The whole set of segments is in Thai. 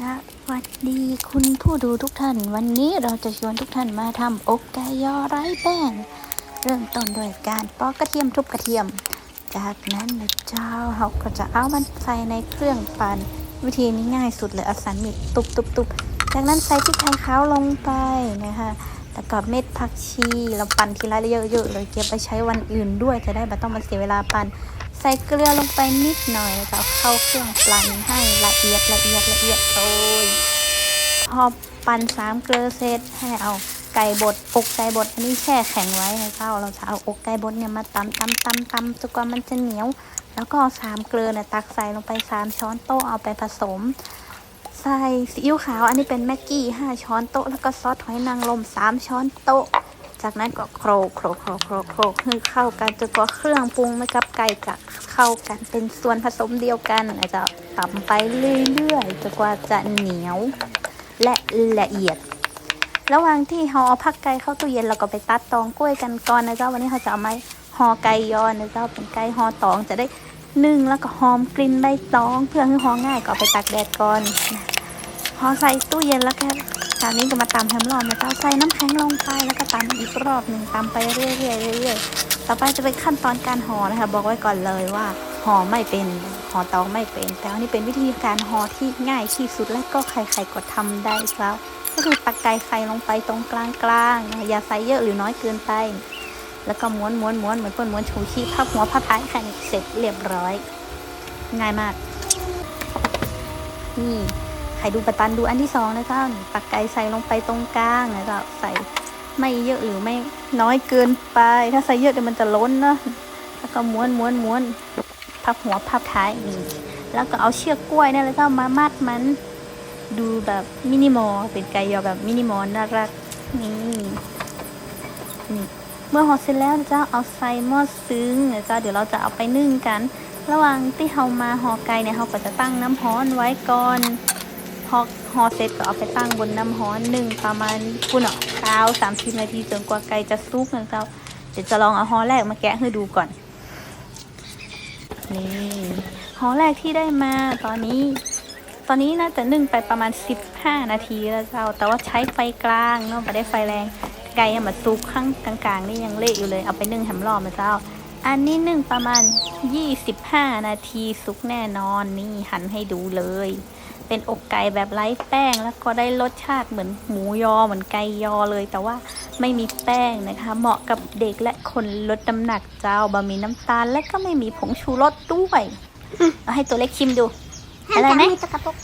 สวัสดีคุณผู้ดูทุกท่าน วันนี้เราจะชวนทุกท่านมาทำอกไก่ยอไร้แป้ง เริ่มต้นโดยการปอกกระเทียมทุบกระเทียม จากนั้นนะเจ้าเราก็จะเอามันใส่ในเครื่องปั่นวิธีนี้ง่ายสุดเลยอสันมีดตุบตุบตุบจากนั้นใส่พริกไทยขาวลงไปนะคะแล้วก็เม็ดผักชีเราปั่นทีละเยอะๆเลยเก็บไปใช้วันอื่นด้วยจะได้ไม่ต้องมาเสียเวลาปั่น ใส่เกลือลงไปนิดหน่อยแล้วก็เข้าเครื่องปั่นให้ละเอียดละเอียดละเอียดโอ้ยพอปั่นสามเกลือเสร็จให้เอาไก่บดอกไก่บดอันนี้แช่แข็งไว้นะเจ้าเราจะเอาอกไก่บดเนี่ยมาตำตำตำตำจนกว่ามันจะเหนียว แล้วก็สามเกลือเนี่ยตักใส่ลงไปสามช้อนโต๊ะเอาไปผสม ใส่ซีอิ๊วขาวอันนี้เป็นแม็กกี้ห้าช้อนโต๊ะแล้วก็ซอสหอยนางรมสามช้อนโต๊ะ จากนั้นก็โครกโครกโครกโครกโครกให้เข้ากันจนกว่าเครื่องปรุงไม่กับไก่จะเข้ากันเป็นส่วนผสมเดียวกันอาจจะตำไปเรื่อยๆจนกว่าจะเหนียว และละเอียด ระหว่างที่ห่อเอาผักไก่เข้าตู้เย็นเราก็ไปตัดตองกล้วยกันก่อนนะเจ้าวันนี้เขาจะเอาไม้ห่อไก่ยอนนะเจ้าเป็นไก่ห่อตองจะได้นึ่งแล้วก็หอมกลิ่นใบตอง เพื่อให้ห่อง่ายก็ไปตากแดดก่อนห่อใส่ตู้เย็นแล้วแคราวนี้ก็มาตำแฮมรอนนะเจ้าใส่น้ำแข็งลงไปแล้วก็ตำอีกรอบหนึ่งตำไปเรื่อยๆเรื่อยๆต่อไปจะเป็นขั้นตอนการห่อนะคะ บอกไว้ก่อนเลยว่าห่อไม่เป็นห่อตองไม่เป็น แต่อันนี้เป็นวิธีการห่อที่ง่ายที่สุดและก็ใครๆก็ทำได้ครับก็คือตักไก่ไข่ลงไปตรงกลางๆนะคะอย่าใส่เยอะหรือน้อยเกินไป แล้วก็ม้วนม้วนม้วนเหมือนคนม้วนชูชีพพับหัวพับท้ายแค่นี้เสร็จเรียบร้อย ง่ายมากนี่ ใครดูประตันดูอันที่สองนะเจ้านี่ตักไก่ใส่ลงไปตรงกลางนะเจ้าใส่ไม่เยอะหรือไม่น้อยเกินไป ถ้าใส่เยอะเดี๋ยวมันจะล้นเนาะแล้วก็ม้วนม้วนม้วนพับหัวพับท้ายนี่แล้วก็เอาเชือกกล้วยนั่นแล้วก็มามัดมัน ดูแบบมินิมอลเป็นไก่ยอแบบมินิมอลน่ารักนี่นี่เมื่อห่อเสร็จแล้วนะเจ้าเอาใส่หม้อซึ้งนะเจ้าเดี๋ยวเราจะเอาไปนึ่งกัน ระหว่างที่เรามาห่อไก่เนี่ยเราก็จะตั้งน้ำร้อนไว้ก่อน พอฮอเสร็จก็เอาไปตั้งบนน้ำฮ้อนหนึ่งประมาณคุณเนาะเก้าสามสิบนาทีจนกว่าไก่จะสุกนะเจ้าเดี๋ยวจะลองเอาฮอแรกมาแกะให้ดูก่อน นี่ฮอแรกที่ได้มาตอนนี้ ตอนนี้น่าจะนึ่งไปประมาณสิบห้านาทีแล้วเจ้า แต่ว่าใช้ไฟกลางเนาะไม่ได้ไฟแรงไก่ยังมาซุกข้างกลางๆนี่ยังเละอยู่เลยเอาไปนึ่งแฮมรอบนะเจ้าอันนี้นึ่งประมาณ 25 นาทีสุกแน่นอนนี่หันให้ดูเลย เป็นอกไก่แบบไร้แป้ง แล้วก็ได้รสชาติเหมือนหมูยอเหมือนไก่ยอเลย แต่ว่าไม่มีแป้งนะคะ เหมาะกับเด็กและคนลดน้ำหนักเจ้าบะหมี่น้ำตาล และก็ไม่มีผงชูรสด้วยเอาให้ตัวเล็กชิมดูห้ามอะไรจับไหมมือตะกระปรก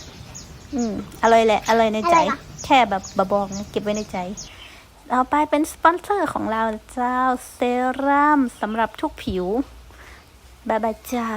อืมอร่อยแหละอร่อยในใจอร่อยเหรอแค่แบบบะบอกนะเก็บไว้ในใจต่อไปเป็นสปอนเซอร์ของเราเจ้าเซรั่มสำหรับทุกผิวบายบายเจ้า